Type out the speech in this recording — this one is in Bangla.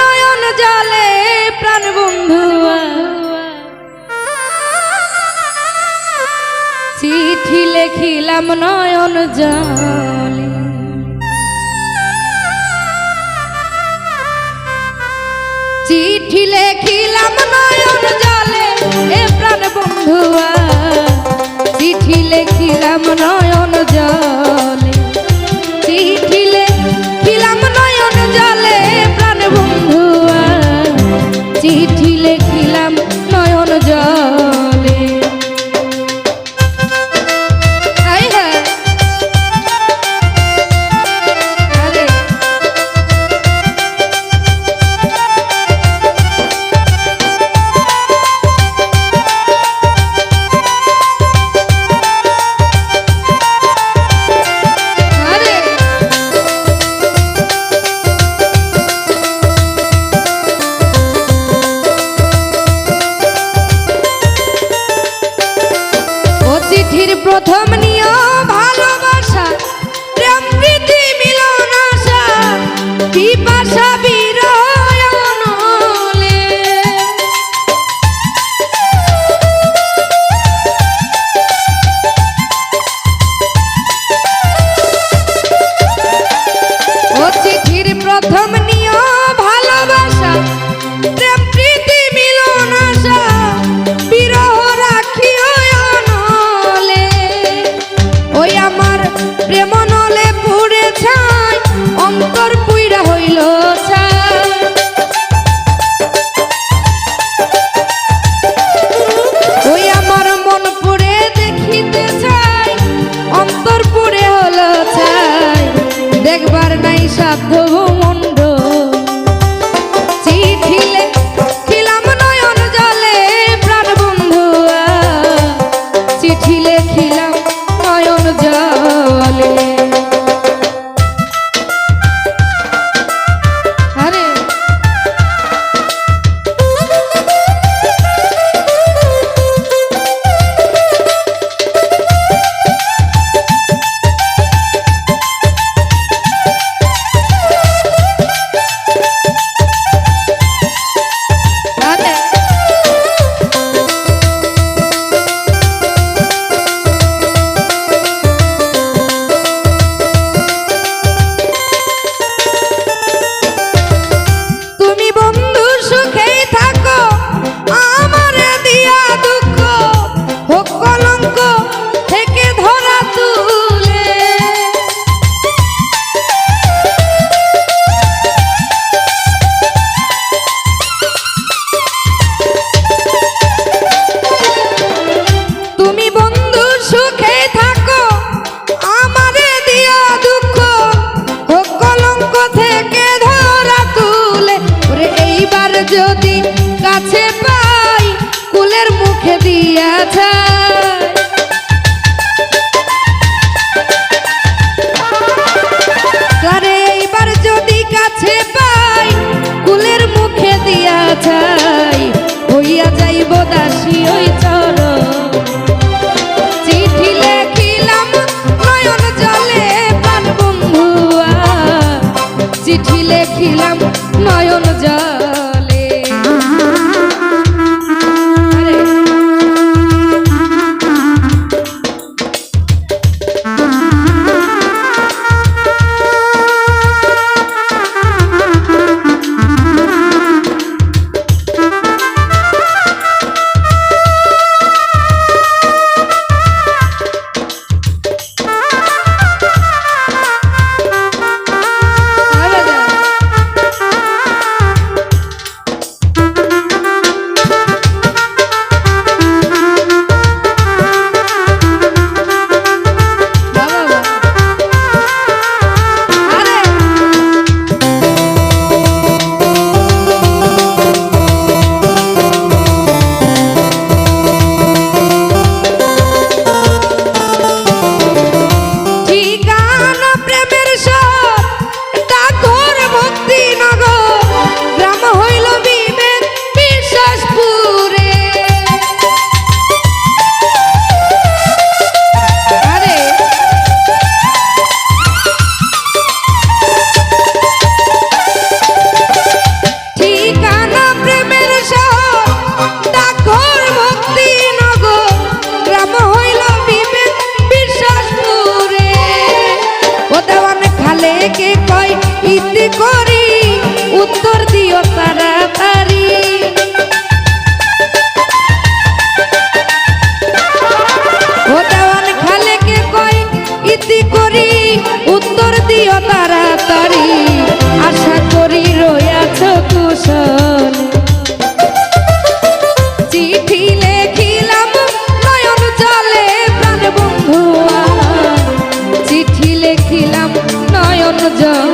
নয়ন জলে প্রাণ বন্ধুয়া চিঠি লেখিলাম নয়ন জলে। চিঠি নয়ন জলে এ প্রাণ বন্ধু দেখিলাম রাজা